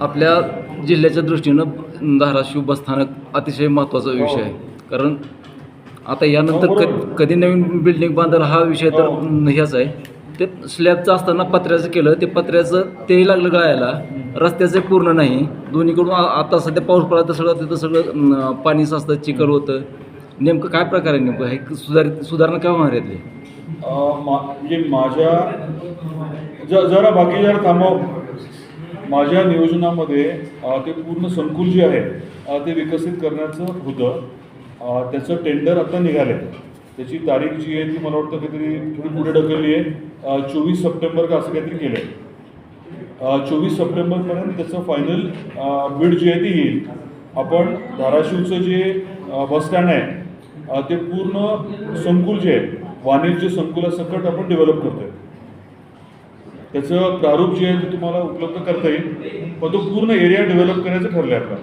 आपल्या जिल्ह्याच्या दृष्टीनं धाराशिव बसस्थानक अतिशय महत्त्वाचा विषय आहे. कारण आता यानंतर हो, क. कधी नवीन बिल्डिंग बांधायला हा विषय तर हो. ह्याच आहे. ते स्लॅबचं असताना पत्र्याचं केलं ते पत्र्याचं तेही लागलं गळायला. रस्त्याचं पूर्ण नाही. दोन्हीकडून आता सध्या पाऊस पडला तर सगळं तिथं सगळं पाणी साचतं चिखल होतं. नेमकं काय प्रकार आहे नेमकं? हे सुधारित सुधारणा काय होणार यातली? मा म्हणजे माझ्या जरा बाकी जरा थांबव. माझ्या नियोजनामध्ये ते पूर्ण संकुल जे आहे ते विकसित करण्याचं होतं. त्याचं टेंडर आता निघालं आहे त्याची तारीख जी आहे ती मला वाटतं काहीतरी थोडी पुढे ढकलली आहे. चोवीस सप्टेंबर का असं काहीतरी केलं आहे चोवीस सप्टेंबरपर्यंत त्याचं फायनल बिड जी आहे ती येईल. आपण धाराशिवचं जे बस बसस्टँड आहे ते पूर्ण संकुल जे आहे वाणिज्य संकुलासकट आपण डेव्हलप करतो आहे त्याचं प्रारूप जे आहे ते तुम्हाला उपलब्ध करता येईल. पण तो पूर्ण एरिया डेव्हलप करायचं ठरलं आहे आपला.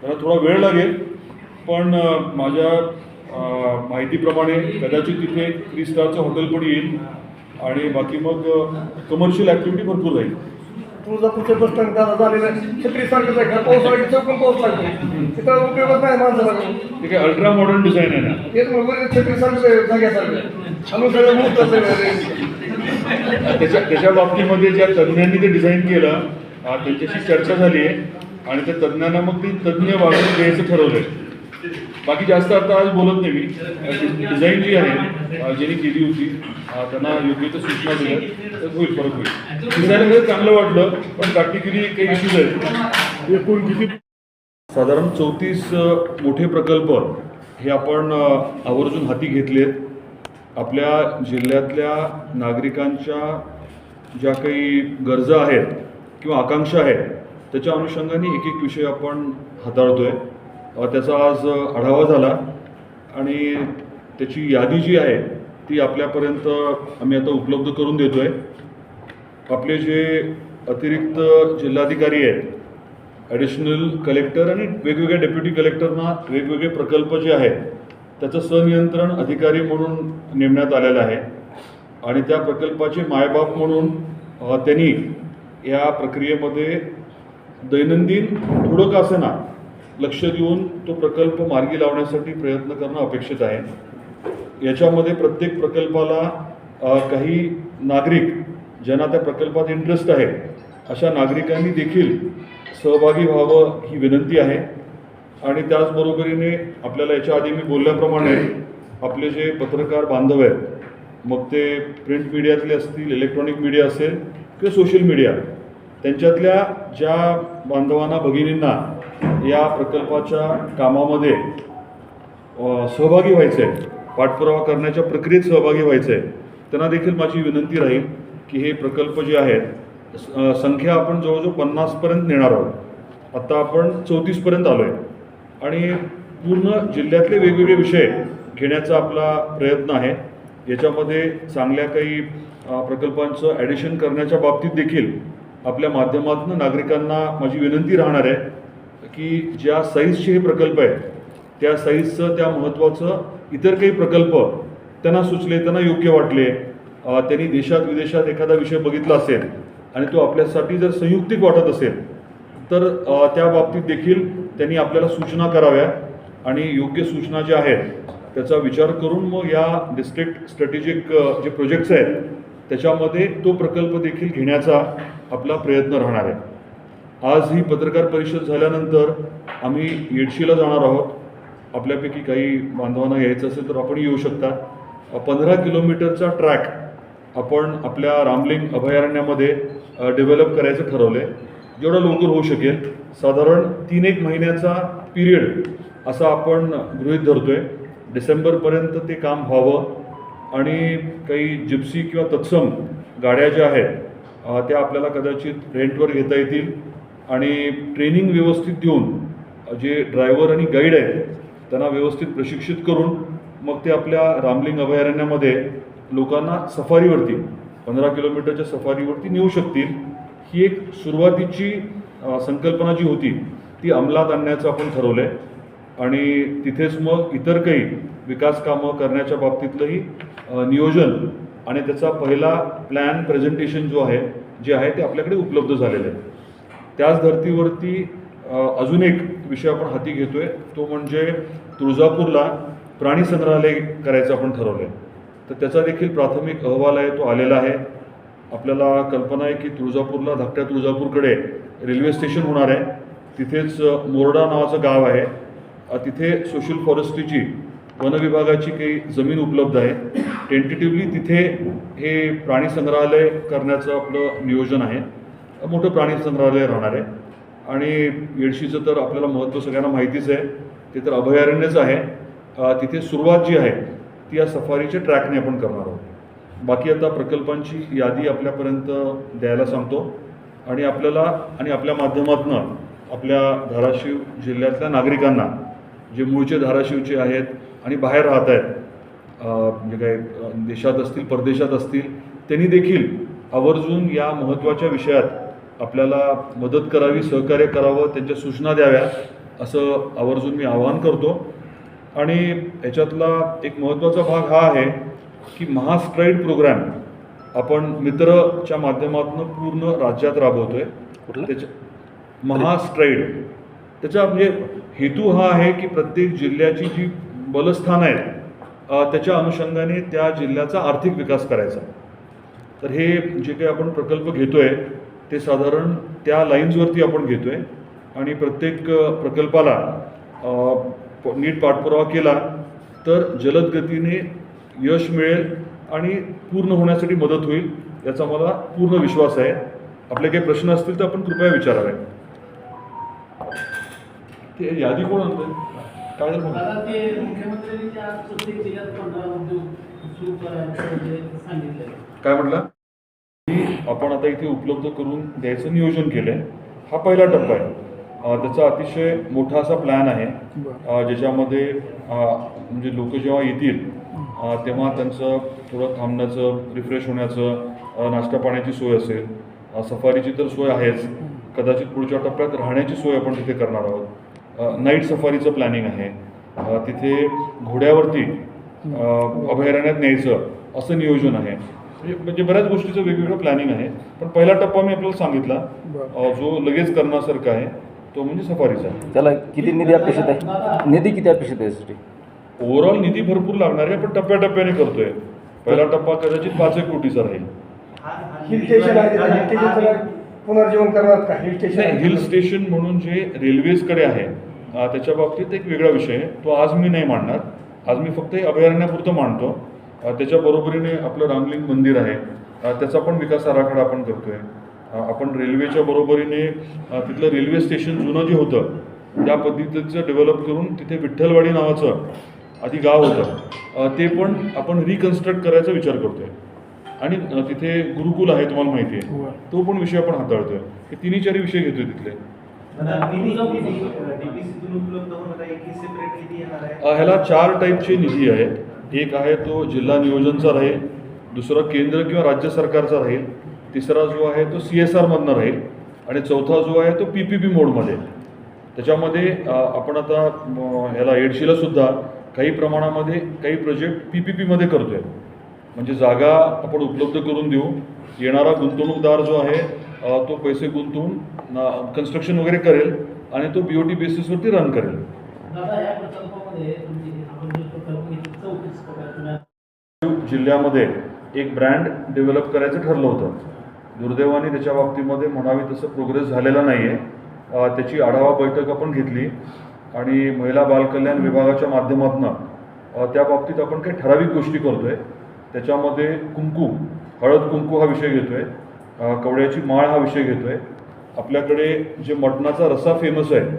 त्याला थोडा वेळ लागेल पण माझ्या माहितीप्रमाणे कदाचित तिथे थ्री स्टारचं हॉटेल पण येईल आणि बाकी मग कमर्शियल ॲक्टिव्हिटी भरपूर राहील तुळजापूरच्या बस स्टँड दादा झालेलं आहे. का पाऊस आला की चौकून पाऊस लागतो तिथं उपयोगच नाही माणसाला. ते काय अल्ट्रा मॉडर्न डिझाईन आहे ना? तेच म्हणून छत्री सारखंच आहे जाग्यासारखं असेल. त्याच्या त्याच्या बाबतीमध्ये ज्या तज्ज्ञांनी ते डिझाईन केलं त्यांच्याशी चर्चा झाली आहे आणि त्या तज्ज्ञांना मग ती तज्ज्ञ वागणूक द्यायचं ठरवलंय. बाकी जास्त आता आज बोलत नाही मी. डिझाईन जी आहे ज्यांनी केली होती त्यांना योग्य त्या सूचना दिल्या. तर होईल फरक होईल. डिझाईनमध्ये चांगलं वाटलं पण प्रॅक्टिकली काही इश्यूज आहेत. एकूण किती साधारण चौतीस मोठे प्रकल्प हे आपण आवर्जून हाती घेतलेत. आपल्या जिल्ह्यातल्या नागरिकांच्या ज्या काही गरजा आहेत किंवा आकांक्षा आहेत त्याच्या अनुषंगाने एक एक विषय आपण हाताळतोय. आहे त्याचा आज आढावा झाला आणि त्याची यादी जी आहे ती आपल्यापर्यंत आम्ही आता उपलब्ध करून देतो आहे आपले जे अतिरिक्त जिल्हाधिकारी आहेत ॲडिशनल कलेक्टर आणि वेगवेगळ्या डेप्युटी कलेक्टरना वेगवेगळे प्रकल्प जे आहेत त्याचं सनियंत्रण अधिकारी म्हणून नेमण्यात आलेलं आहे. आणि त्या प्रकल्पाचे मायबाप म्हणून त्यांनी या प्रक्रियेमध्ये दैनंदिन थोडं का असेना लक्ष देऊन तो प्रकल्प मार्गी लावण्यासाठी प्रयत्न करणं अपेक्षित आहे. याच्यामध्ये प्रत्येक प्रकल्पाला काही नागरिक ज्यांना त्या प्रकल्पात इंटरेस्ट आहे अशा नागरिकांनी देखील सहभागी व्हावं ही विनंती आहे. आणि त्याचबरोबरीने आपल्याला याच्या आधी मी बोलल्याप्रमाणे आपले जे पत्रकार बांधव आहेत मग ते प्रिंट मीडियातले असतील इलेक्ट्रॉनिक मीडिया असेल किंवा सोशल मीडिया त्यांच्यातल्या ज्या बांधवांना भगिनींना या प्रकल्पाच्या कामामध्ये सहभागी व्हायचं आहे पाठपुरावा करण्याच्या प्रक्रियेत सहभागी व्हायचं आहे त्यांना देखील माझी विनंती राहील की हे प्रकल्प जे आहेत संख्या आपण जवळजवळ पन्नासपर्यंत नेणार आहोत. आत्ता आपण चौतीसपर्यंत आलो आहे आणि पूर्ण जिल्ह्यातले वेगवेगळे विषय घेण्याचा आपला प्रयत्न आहे. याच्यामध्ये चांगल्या काही प्रकल्पांचं ॲडिशन करण्याच्या बाबतीत देखील आपल्या माध्यमातून नागरिकांना माझी विनंती राहणार आहे की ज्या साईजचे हे प्रकल्प आहेत त्या साईजचं त्या महत्त्वाचं इतर काही प्रकल्प त्यांना सुचले त्यांना योग्य वाटले त्यांनी देशात विदेशात एखादा विषय बघितला असेल आणि तो आपल्यासाठी जर संयुक्तिक वाटत असेल तर त्या बाबतीत देखील त्यांनी आपल्याला सूचना कराव्या आणि योग्य सूचना ज्या आहेत त्याचा विचार करून मग या डिस्ट्रिक्ट स्ट्रॅटेजिक जे प्रोजेक्ट्स आहेत त्याच्यामध्ये तो प्रकल्प देखील घेण्याचा आपला प्रयत्न राहणार आहे. आज ही पत्रकार परिषद झाल्यानंतर आम्ही येडशीला जाणार आहोत. आपल्यापैकी काही बांधवांना यायचं असेल तर आपण येऊ शकता. पंधरा किलोमीटरचा ट्रॅक आपण आपल्या रामलिंग अभयारण्यामध्ये डेव्हलप करायचं ठरवलं आहे जेवढं लवकर होऊ शकेल साधारण तीन एक महिन्याचा पिरियड असा आपण गृहित धरतो आहे डिसेंबरपर्यंत ते काम व्हावं आणि काही जिप्सी किंवा तत्सम गाड्या ज्या आहेत त्या आपल्याला कदाचित रेंटवर घेता येतील आणि ट्रेनिंग व्यवस्थित देऊन जे ड्रायव्हर आणि गाईड आहेत त्यांना व्यवस्थित प्रशिक्षित करून मग ते आपल्या रामलिंग अभयारण्यामध्ये लोकांना सफारीवरती पंधरा किलोमीटरच्या सफारीवरती नेऊ शकतील. ही एक सुरुवातीची संकल्पना जी होती ती अंमलात आणण्याचं आपण ठरवलं आहे आणि तिथेच मग इतर काही विकास कामं करण्याच्या बाबतीतलंही नियोजन आणि त्याचा पहिला प्लॅन प्रेझेंटेशन जो आहे जे आहे ते आपल्याकडे उपलब्ध झालेलं आहे. त्याच धर्तीवरती अजून एक विषय आपण हाती घेतो आहे तो म्हणजे तुळजापूरला प्राणी संग्रहालय करायचं आपण ठरवलं आहे तर त्याचा देखील प्राथमिक अहवाल आहे तो आलेला आहे. आपल्याला कल्पना आहे की तुळजापूरला धाकट्या तुळजापूरकडे रेल्वे स्टेशन होणार आहे. तिथेच मोरडा नावाचं गाव आहे. तिथे सोशल फॉरेस्ट्रीची वनविभागाची काही जमीन उपलब्ध आहे. टेंटेटिव्हली तिथे हे प्राणी संग्रहालय करण्याचं आपलं नियोजन आहे. मोठं प्राणी संग्रहालय राहणार आहे. आणि येडशीचं तर आपल्याला महत्त्व सगळ्यांना माहितीच आहे. ते तर अभयारण्यच आहे. तिथे सुरुवात जी आहे ती या सफारीच्या ट्रॅकने आपण करणार आहोत. बाकी आता प्रकल्पांची यादी आपल्यापर्यंत द्यायला सांगतो. आणि आपल्याला आणि आपल्या माध्यमातून आपल्या धाराशिव जिल्ह्यातल्या नागरिकांना जे मूळचे धाराशिवचे आहेत आणि बाहेर राहत आहेत म्हणजे काय देशात असतील परदेशात असतील त्यांनी देखील आवर्जून या महत्त्वाच्या विषयात आपल्याला मदत करावी सहकार्य करावं त्यांच्या सूचना द्याव्या असं आवर्जून मी आवाहन करतो. आणि याच्यातला एक महत्त्वाचा भाग हा आहे की महास्ट्राईड प्रोग्रॅम आपण मित्रच्या माध्यमातून पूर्ण राज्यात राबवतोय. त्याच्या महास्ट्राईड त्याचा म्हणजे हेतू हा आहे की प्रत्येक जिल्ह्याची जी बलस्थानं आहेत त्याच्या अनुषंगाने त्या जिल्ह्याचा आर्थिक विकास करायचा. तर हे जे काही आपण प्रकल्प घेतोय ते साधारण त्या लाईन्सवरती आपण घेतोय. आणि प्रत्येक प्रकल्पाला नीट पाठपुरावा केला तर जलद गतीने यश मिळेल आणि पूर्ण होण्यासाठी मदत होईल याचा मला पूर्ण विश्वास आहे. आपले काही प्रश्न असतील तर आपण कृपया विचारावे. ते यादी कोण आणतंय? काय म्हणजे काय म्हटलं? की आपण आता इथे उपलब्ध करून द्यायचं नियोजन केलं हा पहिला टप्पा आहे. त्याचा अतिशय मोठा असा प्लॅन आहे. अ, ज्याच्यामध्ये म्हणजे लोक जेव्हा येतील तेव्हा त्यांचं थोडं थांबण्याचं रिफ्रेश होण्याचं नाश्ता पाण्याची सोय असेल. सफारीची तर सोय आहेच. कदाचित पुढच्या टप्प्यात राहण्याची सोय आपण तिथे करणार आहोत. नाईट सफारीचं प्लॅनिंग आहे. तिथे घोड्यावरती अभयारण्यात न्यायचं असं नियोजन आहे. म्हणजे- बऱ्याच गोष्टीचं वेगवेगळं प्लॅनिंग आहे. पण पहिला टप्पा मी आपल्याला सांगितला. जो लगेच करण्यासारखा आहे. तो म्हणजे सफारीचा. आहे त्याला किती निधी अपेक्षित आहे? निधी किती अपेक्षित आहे यासाठी? ओव्हरऑल निधी भरपूर लागणार आहे पण टप्प्याटप्प्याने करतोय. पहिला टप्पा कदाचित पाच एक कोटीचा राहील. हिल स्टेशन आहे हिल स्टेशन पुनर्जीवन करणार का? हिल स्टेशन नाही हिल स्टेशन म्हणून जे रेल्वेजकडे आहे अ, त्याच्या बाबतीत एक वेगळा विषय आहे. तो आज मी नाही मांडणार. आज मी फक्त हे अभयारण्यापुरतं मांडतो. अ, त्याच्या बरोबरीने आपलं रामलिंग मंदिर आहे. अ, त्याचा पण विकास आराखडा आपण करतोय. आपण रेल्वेच्या बरोबरीने अ, तिथलं रेल्वे स्टेशन जुनं जे होतं त्या पद्धतीचं डेव्हलप करून तिथे विठ्ठलवाडी नावाचं आधी गाव होतं. अ, ते पण आपण रिकन्स्ट्रक्ट करायचा विचार करतोय. आणि अ, तिथे गुरुकुल आहे तुम्हाला माहिती आहे. तो पण विषय आपण हाताळतोय. हे तिन्ही चारी विषय घेतोय तिथले. आहे? आहे ह्याला चार टाईपचे निधी आहेत. एक आहे तो जिल्हा नियोजनचा राहील दुसरा केंद्र किंवा राज्य सरकारचा राहील तिसरा जो आहे तो सी एस आरमधनं राहील आणि चौथा जो आहे तो पी पी पी मोडमध्ये. त्याच्यामध्ये आपण आता ह्याला एडशीला सुद्धा काही प्रमाणामध्ये काही प्रोजेक्ट पी पी पीमध्ये करतोय. म्हणजे जागा आपण उपलब्ध करून देऊ. येणारा गुंतवणूकदार जो आहे तो पैसे गुंतवून कन्स्ट्रक्शन वगैरे करेल आणि तो बी ओ टी बेसिसवरती रन करेल. जिल्ह्यामध्ये एक ब्रँड डेव्हलप करायचं ठरलं होतं. दुर्दैवाने त्याच्या बाबतीमध्ये म्हणावी तसं प्रोग्रेस झालेला नाही आहे त्याची आढावा बैठक आपण घेतली आणि महिला बालकल्याण विभागाच्या माध्यमातून त्या बाबतीत आपण काही ठराविक गोष्टी करतोय. त्याच्यामध्ये कुंकू हळद कुंकू हा विषय घेतोय. आहे कवड्याची माळ हा विषय घेतोय. आपल्याकडे जे मटणाचा रस्सा फेमस आहे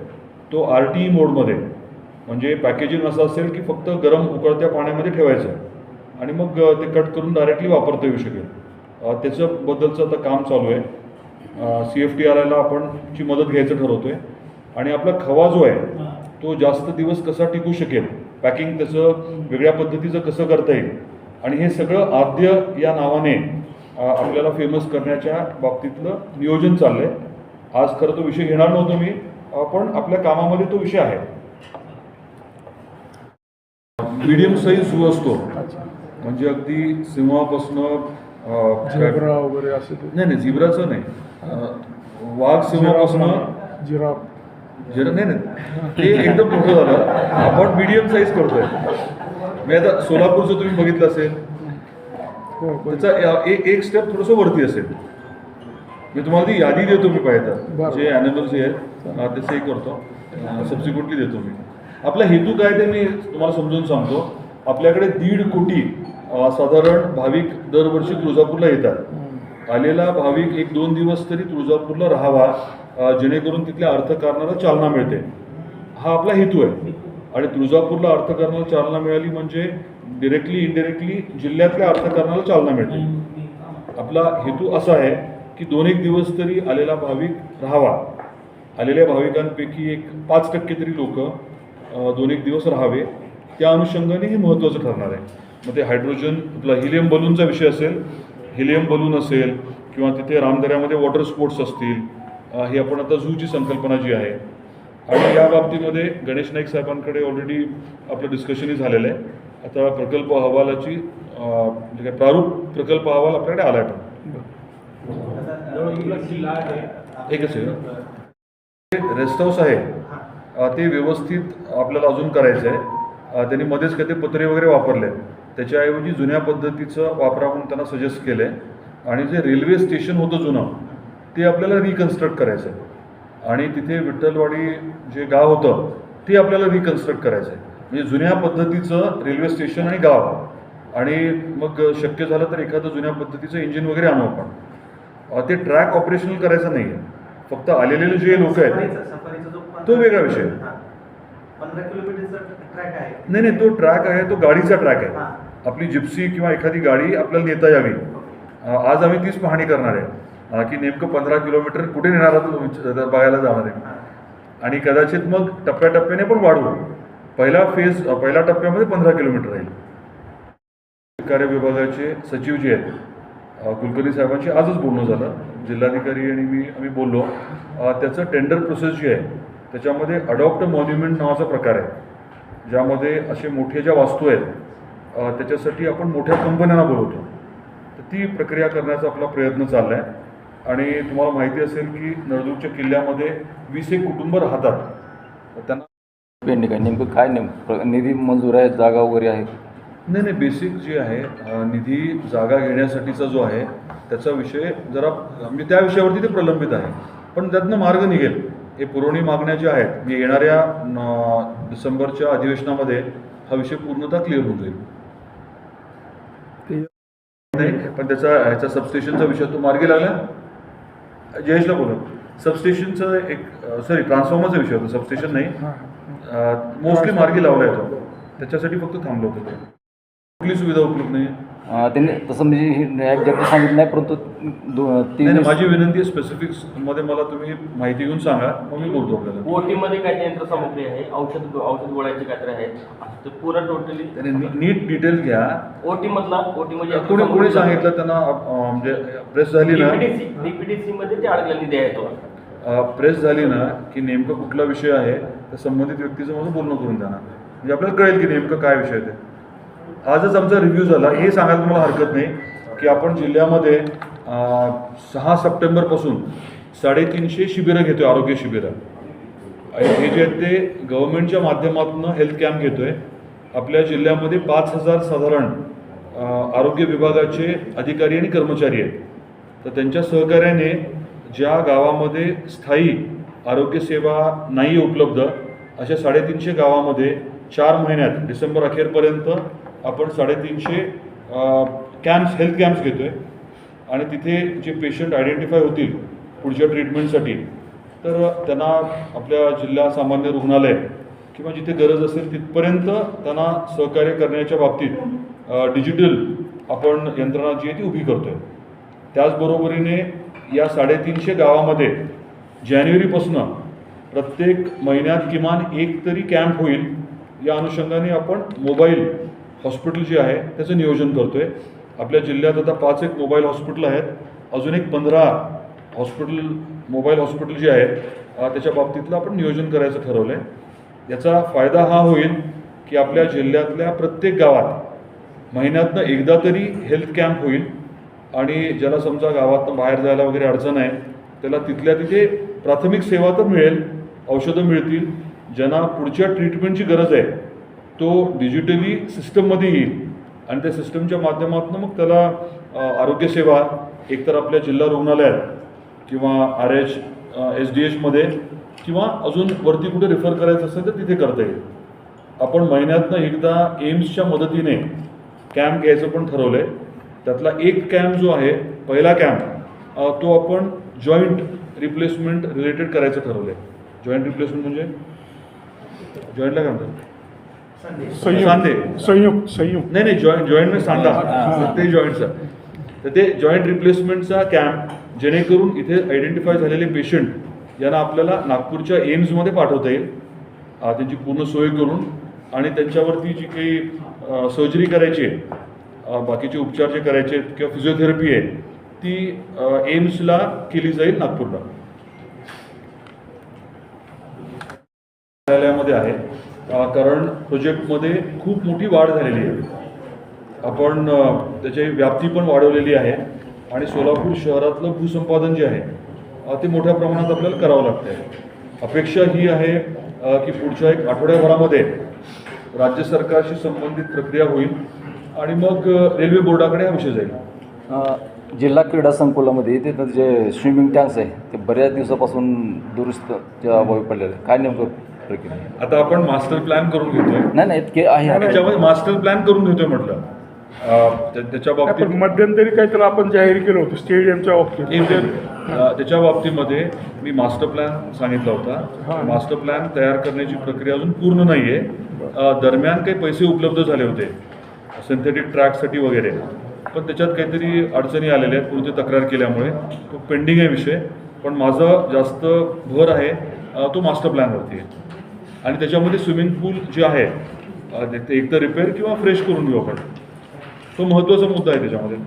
तो आर टी ई मोडमध्ये म्हणजे पॅकेजिंग असं असेल की फक्त गरम उकळत्या पाण्यामध्ये ठेवायचं. आणि मग ते कट करून डायरेक्टली वापरता येऊ शकेल. त्याच्याबद्दलचं आता काम चालू आहे. सी एफ टी आर आयला आपण ची मदत घ्यायचं ठरवतोय. आणि आपला खवा जो आहे तो जास्त दिवस कसा टिकू शकेल? पॅकिंग त्याचं वेगळ्या पद्धतीचं कसं करता येईल? आणि हे सगळं आद्य या नावाने आपल्याला फेमस करण्याच्या बाबतीतलं नियोजन चाललं आहे आज खरं तो विषय घेणार नव्हतो मी पण आपल्या कामामध्ये तो विषय आहे. मीडियम साईज सुरू असतो. म्हणजे अगदी सिंहापासनं वगैरे असं नाही नाही झिब्राचं नाही. वाघ सिंहापासून जिराफ जरा नाही नाही. ते एकदम मोठं झालं. आपण मीडियम साईज करतोय. मी आता सोलापूरचं तुम्ही बघितलं असेल. त्याचा या- ए- एक स्टेप थोडंसं वरती असेल. मी तुम्हाला ती यादी देतो मी पाहिजे. जे ॲनिमल्स जे आहेत त्याचं हे करतो. सबसिक्वेंटली देतो मी. आपला हेतू काय ते मी तुम्हाला समजून सांगतो. आपल्याकडे दीड कोटी साधारण भाविक दरवर्षी तुळजापूरला येतात. आलेला भाविक एक दोन दिवस तरी तुळजापूरला राहावा जेणेकरून तिथल्या अर्थकारणाला चालना मिळते. हा आपला हेतू आहे. आणि तुळजापूरला अर्थकारणाला चालना मिळाली म्हणजे डिरेक्टली इनडिरेक्टली जिल्ह्यातल्या अर्थकारणाला चालना मिळते. आपला हेतू असा आहे की दोन एक दिवस तरी आलेला भाविक राहावा. आलेल्या भाविकांपैकी एक पाच टक्के तरी लोक दोन एक दिवस राहावे. त्या अनुषंगाने हे महत्त्वाचं ठरणार आहे. मग ते हायड्रोजन आपला हिलियम बलूनचा विषय असेल. हिलियम बलून असेल किंवा तिथे रामदऱ्यामध्ये वॉटर स्पोर्ट्स असतील ही आपण आता झूची संकल्पना जी आहे. आणि या बाबतीमध्ये गणेश नाईक साहेबांकडे ऑलरेडी आपलं डिस्कशनही झालेलं आहे. आता प्रकल्प अहवालाची म्हणजे काय प्रारूप प्रकल्प अहवाल आपल्याकडे आला आहे पण. एकच आहे. रेस्ट हाऊस आहे. ते व्यवस्थित आपल्याला अजून करायचं आहे त्यांनी मध्येच काही ते पत्रे वगैरे वापरले त्याच्याऐवजी जुन्या पद्धतीचं वापरा म्हणून त्यांना सजेस्ट केलं आहे आणि जे रेल्वे स्टेशन होतं जुनं ते आपल्याला रिकन्स्ट्रक्ट करायचं आहे आणि तिथे विठ्ठलवाडी जे गाव होतं ते आपल्याला रिकन्स्ट्रक्ट करायचं आहे म्हणजे जुन्या पद्धतीचं रेल्वे स्टेशन आणि गाव. आणि मग शक्य झालं तर एखादं जुन्या पद्धतीचं इंजिन वगैरे आणू आपण. ते ट्रॅक ऑपरेशनल करायचं नाही आहे फक्त आलेले जे लोक आहेत तो वेगळा विषय. नाही नाही तो ट्रॅक आहे तो गाडीचा ट्रॅक आहे. आपली जिप्सी किंवा एखादी गाडी आपल्याला नेता यावी. आज आम्ही तीच पाहणी करणार आहे. की नेमकं पंधरा किलोमीटर कुठे नेणार आहोत बघायला जाणार आहे. आणि कदाचित मग टप्प्याटप्प्याने पण वाढवू पहिला फेज पहिल्या टप्प्यामध्ये पंधरा किलोमीटर राहील. कार्य विभागाचे सचिव जे आहेत कुलकर्णी साहेबांशी आजच बोलणं झालं. जिल्हाधिकारी आणि मी आम्ही बोललो. त्याचं टेंडर प्रोसेस जी आहे त्याच्यामध्ये अडॉप्ट मॉन्युमेंट नावाचा प्रकार आहे. ज्यामध्ये असे मोठे ज्या वास्तू आहेत त्याच्यासाठी आपण मोठ्या कंपन्यांना बोलवतो. तर ती प्रक्रिया करण्याचा आपला प्रयत्न चालला आहे आणि तुम्हाला माहिती असेल की नळदूरच्या किल्ल्यामध्ये वीस एक कुटुंब राहतात. त्यांना पेंडिंग आहे नेमकं काय नेमकं निधी मंजूर आहे जागा वगैरे आहे? नाही नाही बेसिक जे आहे निधी जागा घेण्यासाठीचा जो आहे त्याचा विषय जरा म्हणजे त्या विषयावरती ते प्रलंबित आहे. पण त्यातनं मार्ग निघेल. हे पुरवणी मागण्या ज्या आहेत म्हणजे येणाऱ्या डिसेंबरच्या अधिवेशनामध्ये हा विषय पूर्णतः क्लिअर होऊन जाईल. नाही पण त्याचा ह्याचा सबस्टेशनचा विषय तो मार्गी लागला. जयेशला बोला सबस्टेशनचा एक सॉरी ट्रान्सफॉर्मरचा विषय होता. सबस्टेशन नाही. मोस्टली मार्गी लावला येतो त्याच्यासाठी फक्त थांबलो होतो. कुठली सुविधा उपलब्ध नाही. त्यांनी तसं म्हणजे हे एक्झॅक्ट सांगितलं नाही परंतु दो नाही तीन नाही, माझी विनंती आहे स्पेसिफिक्समध्ये मला तुम्ही माहिती घेऊन सांगा मग मी बोलतो आपल्याला. ओटी मध्ये काय यंत्रसामुग्री आहे? औषध औषध गोळ्याचे काहीतरी आहेत. ते पुरा टोटली त्याने नी- नीट डिटेल घ्या. ओटी मधला ओटी म्हणजे कोणी कोणी सांगितलं त्यांना अं, म्हणजे प्रेस झाली ना डीपीडीसी डीपीडीसी मध्ये ते अडकलेला निधी आहे तो प्रेस झाली ना की नेमकं कुठला विषय आहे त्या संबंधित व्यक्तीचं माझं बोलणं करून द्या ना. म्हणजे आपल्याला कळेल की नेमकं काय विषय आहे ते. आजच आमचा रिव्ह्यू झाला. हे सांगायला तुम्हाला हरकत नाही की आपण जिल्ह्यामध्ये सहा सप्टेंबरपासून साडेतीनशे शिबिरं घेतो आहे आरोग्य शिबिरं. हे जे आहेत ते गव्हर्नमेंटच्या माध्यमातून हेल्थ कॅम्प घेतो आहे आपल्या जिल्ह्यामध्ये पाच हजार साधारण आरोग्य विभागाचे अधिकारी आणि कर्मचारी आहेत. तर त्यांच्या सहकार्याने ज्या गावामध्ये स्थायी आरोग्यसेवा नाही उपलब्ध अशा साडेतीनशे गावामध्ये चार महिन्यात डिसेंबर अखेरपर्यंत आपण साडेतीनशे कॅम्प्स हेल्थ कॅम्प्स घेतो आहे आणि तिथे जे पेशंट आयडेंटिफाय होतील पुढच्या ट्रीटमेंटसाठी तर त्यांना आपल्या जिल्हा सामान्य रुग्णालय किंवा जिथे गरज असेल तिथपर्यंत त्यांना सहकार्य करण्याच्या बाबतीत डिजिटल आपण यंत्रणा जी आहे ती उभी करतो आहे त्याचबरोबरीने या साडेतीनशे गावामध्ये जानेवारीपासून प्रत्येक महिन्यात किमान एक तरी कॅम्प होईल. या अनुषंगाने आपण मोबाईल हॉस्पिटल जे आहे त्याचं नियोजन करतो आहे आपल्या जिल्ह्यात आता पाच एक मोबाईल हॉस्पिटल आहेत. अजून एक पंधरा हॉस्पिटल मोबाईल हॉस्पिटल जे आहेत त्याच्या बाबतीतलं आपण नियोजन करायचं ठरवलं आहे याचा फायदा हा होईल की आपल्या जिल्ह्यातल्या प्रत्येक गावात महिन्यातनं एकदा तरी हेल्थ कॅम्प होईल. आणि ज्याला समजा गावातनं बाहेर जायला वगैरे अडचण आहे त्याला तिथल्या तिथे प्राथमिक सेवा तर मिळेल औषधं मिळतील. ज्यांना पुढच्या ट्रीटमेंटची गरज आहे तो डिजिटली सिस्टममध्ये येईल. आणि त्या सिस्टमच्या माध्यमातून मग त्याला आरोग्यसेवा एकतर आपल्या जिल्हा रुग्णालयात किंवा आर एच एस डी एचमध्ये किंवा अजून वरती कुठे रेफर करायचं असेल तर तिथे करता येईल. आपण महिन्यातनं एकदा एम्सच्या मदतीने कॅम्प घ्यायचं पण ठरवलं आहे त्यातला एक कॅम्प जो आहे पहिला कॅम्प तो आपण जॉईंट रिप्लेसमेंट रिलेटेड करायचं ठरवलं आहे जॉईंट रिप्लेसमेंट म्हणजे जॉईंटला काय म्हणतात? सांधे. संयुक्त संयुक्त. नाही नाही जॉईंट जॉईंट म्हणजे सांगा ते जॉईंटचा तर ते जॉईंट रिप्लेसमेंटचा कॅम्प जेणेकरून इथे आयडेंटिफाय झालेले पेशंट यांना आपल्याला नागपूरच्या एम्समध्ये पाठवता येईल. त्यांची पूर्ण सोय करून आणि त्यांच्यावरती जी काही सर्जरी करायची आहे बाकीचे उपचार जे करायचे आहेत किंवा फिजिओथेरपी आहे ती एम्सला केली जाईल नागपूरला. न्यायालयामध्ये आहे. कारण प्रोजेक्टमध्ये खूप मोठी वाढ झालेली आहे. आपण त्याची व्याप्ती पण वाढवलेली आहे आणि सोलापूर शहरातलं भूसंपादन जे आहे ते मोठ्या प्रमाणात आपल्याला करावं लागतं आहे अपेक्षा ही आहे की पुढच्या एक आठवड्याभरामध्ये राज्य सरकारशी संबंधित प्रक्रिया होईल आणि मग रेल्वे बोर्डाकडे हा विषय जाईल. जिल्हा क्रीडा संकुलामध्ये तिथं जे स्विमिंग टँक्स आहे ते बऱ्याच दिवसापासून दुरुस्त च्या अभावी पडलेलं आहे काय नेमकं आता आपण मास्टर प्लॅन करून घेतोय. नाही नाही इतके आहे. त्याच्यामध्ये मास्टर प्लॅन करून घेतोय म्हटलं. त्याच्या बाबतीत मध्यंतरी काहीतरी आपण जाहीर केलं होतं स्टेडियमच्या बाबतीत. अ, त्याच्या बाबतीमध्ये मी मास्टर प्लॅन सांगितला होता. मास्टर प्लॅन तयार करण्याची प्रक्रिया अजून पूर्ण नाही आहे दरम्यान काही पैसे उपलब्ध झाले होते. सिंथेटिक ट्रॅकसाठी वगैरे. पण त्याच्यात काहीतरी अडचणी आलेल्या आहेत पुढे तक्रार केल्यामुळे. तो पेंडिंग आहे विषय. पण माझा जास्त भर आहे. तो मास्टर प्लॅनवरती आहे. आणि त्याच्यामध्ये स्विमिंग पूल जे आहे ते- एकतर रिपेअर किंवा फ्रेश करून घेऊ आपण. तो महत्त्वाचा मुद्दा आहे त्याच्यामध्ये.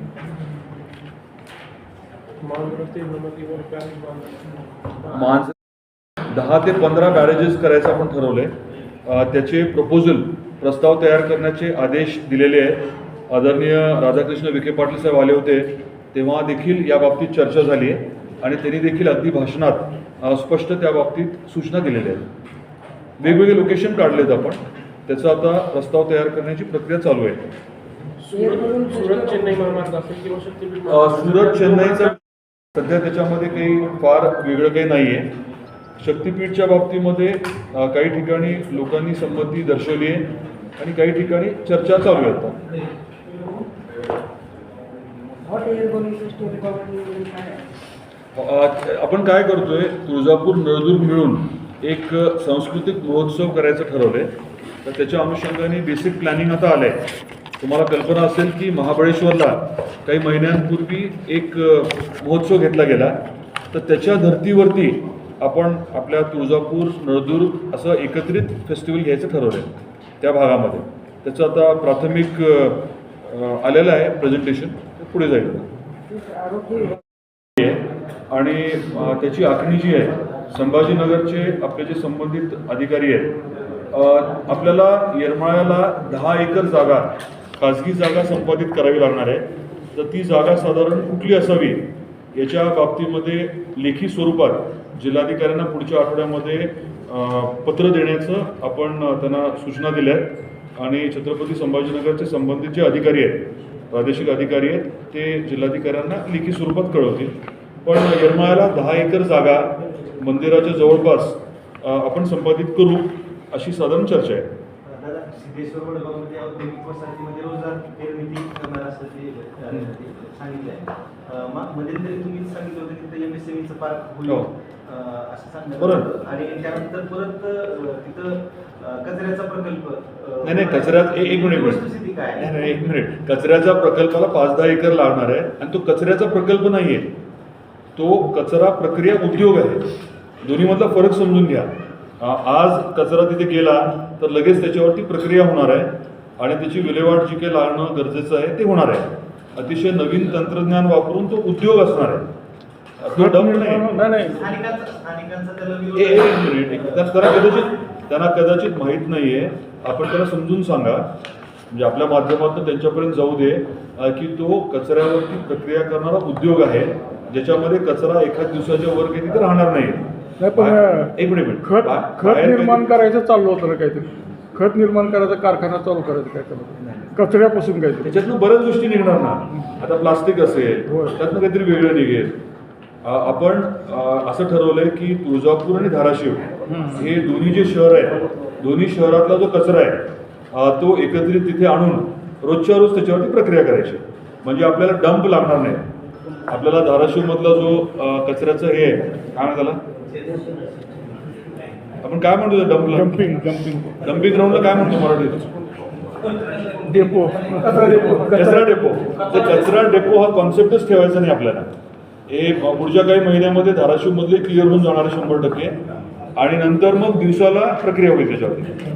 माणसं दहा ते पंधरा बॅरेजेस करायचं आपण ठरवले त्याचे प्रपोजल प्रस्ताव तयार करण्याचे आदेश दिलेले आहेत. आदरणीय राधाकृष्ण विखे पाटील साहेब आले होते तेव्हा देखील या बाबतीत चर्चा झाली आहे. आणि त्यांनी देखील अगदी भाषणात स्पष्ट त्या बाबतीत सूचना दिलेल्या आहेत. वेगवेगळे लोकेशन काढलेत आपण. त्याचा आता प्रस्ताव तयार करण्याची प्रक्रिया चालू आहे. सुरत चेन्नई महामार्ग असेल किंवा शक्तीपीठ अ, सुरत चेन्नईचं सध्या त्याच्यामध्ये काही फार वेगळं काही नाही आहे शक्तीपीठच्या बाबतीमध्ये अ, काही ठिकाणी लोकांनी संमती दर्शवली आहे आणि काही ठिकाणी चर्चा चालू आहे आता. अ, आपण काय करतोय तुळजापूर नळदुर्ग मिळून एक सांस्कृतिक महोत्सव करायचं ठरवलंय. तर त्याच्या अनुषंगाने बेसिक प्लॅनिंग आता आलंय. तुम्हाला कल्पना असेल की महाबळेश्वरला काही महिन्यांपूर्वी एक महोत्सव घेतला गेला. तर त्याच्या धर्तीवरती आपण आपल्या तुळजापूर नळदुर्ग असं एकत्रित फेस्टिवल घ्यायचं ठरवलंय त्या भागामध्ये. त्याचं आता प्राथमिक आलेलं आहे प्रेझेंटेशन पुढे जाईल. आहे आणि त्याची आखणी जी आहे संभाजीनगरचे आपले जे संबंधित अधिकारी आहेत आपल्याला येरमाळ्याला दहा एकर जागा खाजगी जागा संपादित करावी लागणार आहे. तर ती जागा साधारण कुठली असावी याच्या बाबतीमध्ये लेखी स्वरूपात जिल्हाधिकाऱ्यांना पुढच्या आठवड्यामध्ये पत्र देण्याचं आपण त्यांना सूचना दिल्या आहेत. आणि छत्रपती संभाजीनगरचे संबंधित जे अधिकारी आहेत प्रादेशिक अधिकारी आहेत ते जिल्हाधिकाऱ्यांना लेखी स्वरूपात कळवतील. पण येरमाळ्याला दहा एकर जागा मंदिराच्या जवळपास आपण संपादित करू अशी साधारण चर्चा आहे. कचऱ्याचा नाही नाही कचऱ्यात एक मिनिट नाही? नाही एक मिनिट. कचऱ्याच्या प्रकल्पाला पाच दहा एकर लागणार आहे आणि तो कचऱ्याचा प्रकल्प नाही आहे तो कचरा प्रक्रिया उद्योग आहे. दोन्हीमधला फरक समजून घ्या. आज कचरा तिथे गेला तर लगेच त्याच्यावरती प्रक्रिया होणार आहे आणि त्याची विल्हेवाट जी काही लावणं गरजेचं आहे ते होणार आहे. अतिशय नवीन तंत्रज्ञान वापरून तो उद्योग असणार आहे. त्यांना कदाचित त्यांना कदाचित माहीत नाही आहे आपण त्याला समजून सांगा. म्हणजे आपल्या माध्यमातून त्यांच्यापर्यंत जाऊ दे की तो कचऱ्यावरती प्रक्रिया करणारा उद्योग आहे. ज्याच्यामध्ये कचरा एखाद दिवसाच्या वर काही तिथे राहणार नाही. नाही पण एक मिनिट. खत खत निर्माण करायचं चालू होतं काहीतरी. खत निर्माण करायचा कारखाना चालू करायचं काय कचऱ्यापासून काहीतरी. त्याच्यातनं बऱ्याच गोष्टी निघणार ना. आता प्लास्टिक असेल. त्यातनं काहीतरी वेगळं निघेल. आपण असं ठरवलंय की तुळजापूर आणि धाराशिव हे दोन्ही जे शहर आहेत दोन्ही शहरातला जो कचरा आहे तो एकत्रित तिथे आणून रोजच्या रोज त्याच्यावरती प्रक्रिया करायची. म्हणजे आपल्याला डंप लागणार नाही आपल्याला धाराशिवमधला जो कचऱ्याचं हे आहे काय म्हणतात त्याला? आपण काय म्हणतो डम्पिंग डम्पिंग डम्पिंग ग्राउंडला काय म्हणतो मराठीत? डेपो कचरा डेपो कचरा डेपो तर कचरा डेपो हा कॉन्सेप्टच ठेवायचा नाही आपल्याला. हे पुढच्या काही महिन्यामध्ये धाराशिव मधले क्लिअर होऊन जाणार शंभर टक्के. आणि नंतर मग दिवसाला प्रक्रिया होईल त्याच्यावरती.